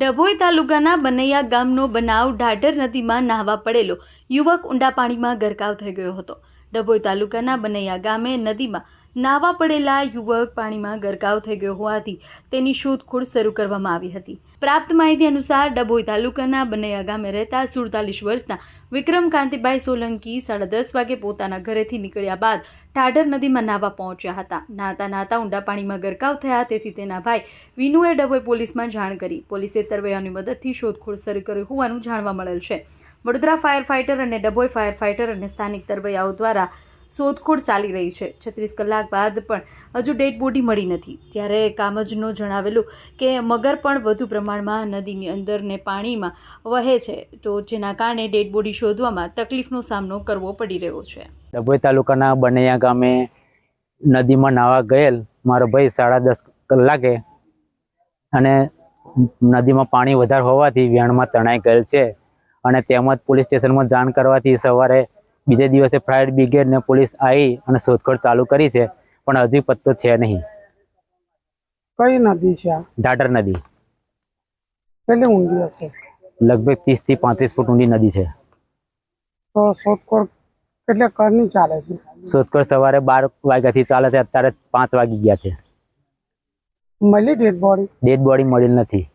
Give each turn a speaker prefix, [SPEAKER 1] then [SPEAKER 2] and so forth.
[SPEAKER 1] ડભોઈ તાલુકાના બનૈયા ગામનો બનાવ ઢાઢર નદીમાં નાહવા પડેલો. યુવક ઊંડા પાણીમાં ગરકાવ થઈ ગયો હતો. ડભોઈ તાલુકાના બનૈયા ગામે નદીમાં નાહવા પડેલા યુવક પાણીમાં ગરકાવ થઈ ગયો હોવાથી તેની શોધખોળ શરૂ કરવામાં આવી હતી. પ્રાપ્ત માહિતી અનુસાર, ડભોઈ તાલુકાના બનૈયા ગામે રહેતા સુડતાલીસ વર્ષના વિક્રમ કાંતિભાઈ સોલંકી સાડા દસ વાગે પોતાના ઘરેથી નીકળ્યા બાદ ઢાઢર નદીમાં નાહવા પહોંચ્યા હતા. નાહતા નાહતા ઊંડા પાણીમાં ગરકાવ થયા, તેથી તેના ભાઈ વિનુએ ડભોઈ પોલીસમાં જાણ કરી. પોલીસે તરવૈયાની મદદથી શોધખોળ શરૂ કરી હોવાનું જાણવા મળેલ છે. વડોદરા ફાયર ફાઇટર અને ડભોઈ ફાયર ફાઇટર અને સ્થાનિક તરવૈયાઓ દ્વારા શોધખોળ ચાલી રહી છે. છત્રીસ કલાક બાદ પણ હજુ ડેડ બોડી મળી નથી. ત્યારે કામજનો જણાવેલું કે મગર પણ વધુ પ્રમાણમાં નદીની અંદર ને પાણીમાં વહે છે. તો જેના કારણે ડેડ બોડી શોધવામાં તકલીફનો સામનો કરવો પડી રહ્યો છે.
[SPEAKER 2] ડભોઈ તાલુકાના બનૈયા ગામે નદીમાં નાહવા ગયેલ મારો ભાઈ સાડા દસ કલાકે અને નદીમાં પાણી વધારે હોવાથી વેણમાં તણાઈ ગયેલ છે. અને તેમજ પોલીસ સ્ટેશનમાં જાણ કરવાથી સવારે બીજે દિવસે ફાયર બ્રિગેડ ને પોલીસ આવી અને શોધખોળ ચાલુ કરી છે પણ હજી પત્તો છે નહીં.
[SPEAKER 3] કઈ નદી છે આ?
[SPEAKER 2] ઢાઢર નદી.
[SPEAKER 3] કેટલી ઊંડી હશે?
[SPEAKER 2] લગભગ ત્રીસથી પાંત્રીસ ફૂટ ઊંડી નદી છે.
[SPEAKER 3] તો શોધખોળ કેટલે કરની ચાલે છે?
[SPEAKER 2] શોધખોળ સવારે બાર વાગ્યાથી ચાલે છે અત્યારે પાંચ વાગી ગયા છે.
[SPEAKER 3] મળી ડેડ બોડી?
[SPEAKER 2] ડેડ બોડી મળેલ નથી.